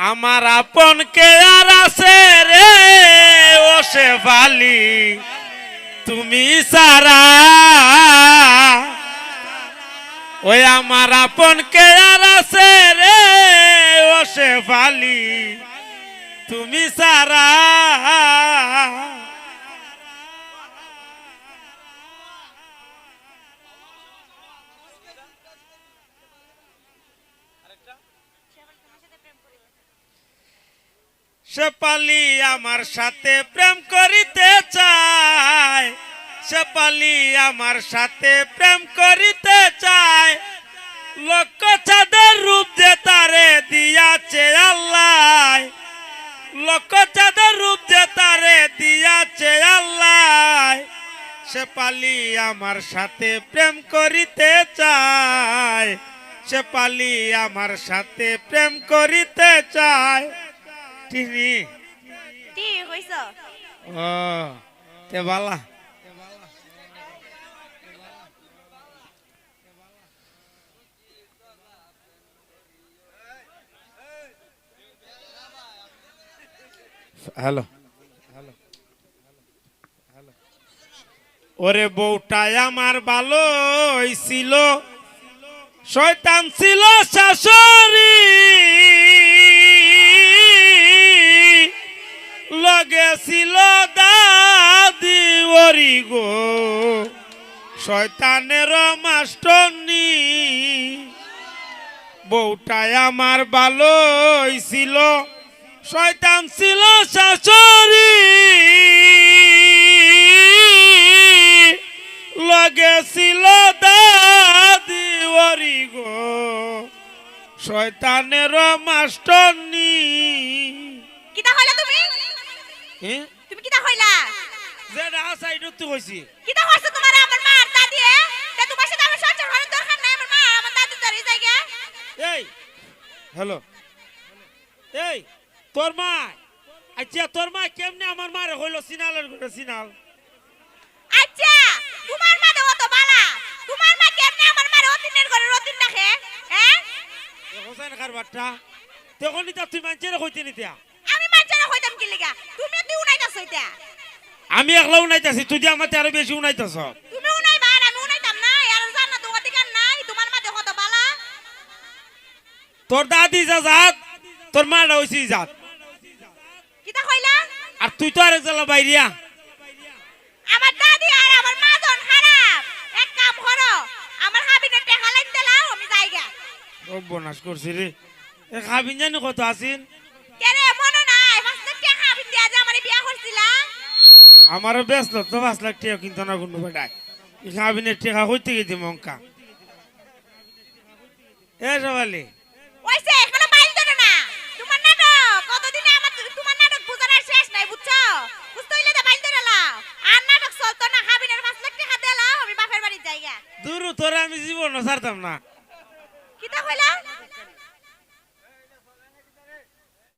আমার আপন কে আর আছে রে? ও বালি। তুমি সারা। ওই আমার আপন কে আর আছে রে? ও বালি। তুমি সারা। সে পালি আমার সাথে প্রেম করিতে চায়। সে পালি আমার সাথে প্রেম করিতে চায়। লক্ষ চাঁদের রূপ যে তারে দিয়াছে আল্লাহ। লক্ষ চাঁদের রূপ যে তারে দিয়াছে আল্লাহ। সে পালি আমার সাথে প্রেম করিতে চায়। সে পালি আমার সাথে প্রেম করিতে চায়। কইছ? ও তে বালা। হ্যালো ওরে বউটাই আমার ভালো ছিল শয়তান ছিল শাশুড়ি। লগে ছিল দাদি ওরি গো শয়তানের মাস্টনি বউটাই আমার ভালো ছিল। শয়তান ছিল শাশুড়ি। লগে ছিল দাদি ওরি গো শয়তানের মাস্টনি হ্যাঁ তুমি কিতা হইলা যে রাহা সাইডত তো কইছি। কিতা হইছে তোমার আমার মা আর দাদি এ? তা তোমার সাথে আমার সংসার করার দরকার নাই আমার মা আমার দাদি ধরে যাই গা। এই হ্যালো এই তোর মা আচ্ছা তোর মা কেমনে আমার মারে হইল সিনালের ঘরে সিনাল আচ্ছা তোমার মা তো অত বালা। তোমার মা কেমনে আমার মা রতিনের ঘরে রতিন রাখে হ্যাঁ হোসেন কারবারটা তখনই তা তুই মানছে কইতে নিতিয়া। আমি মানছারা হইতাম কি লিগা? তুমি তুই উনাইতাছ হইতা আমি একলা উনাইতাছি তুই যে আমার আরও বেশি উনাইতাছ। তুমি উনাইবা আর আমি উনাইতাম না আর জান না তো অধিকার নাই তোমার মা দেখো তো বালা তোর দাদি যা জাত তোর মাটা হইছি জাত। কিতা কইলা? আর তুই তো আরেক জ্বালা বাইরিয়া। আমার দাদি আর আমার মা জন খারাপ। এক কাম করো আমার হাবিনের টাকা লাইন দিলাও আমি যাইগা। বনাস করছি রে। এ খাবিন জানি কত কেরে মনে নাই পাঁচ লাখ টাকা হাবিন দিয়া যে আমারও ব্যস্ত তো পাঁচ লাখ টাকা কিন্তু না কোনো বেটায় এই খাবিনের টাকা হইতে গেছি মঙ্কা। এ সবালি। ওইসে এখনও বাইল ধরে না। তোমার নাটক কতদিনে আমার তোমার নাটক বুঝার শেষ নাই বুঝছ? বুঝতে হইলে তো বাইল ধরে লাও। আর নাটক চলতো না হাবিনের পাঁচ লাখ টাকা দিলাও আমি বাপের বাড়ি যাইগা দূর তোরা আমি জীবন ছাড়তাম না। কিতা কইলা?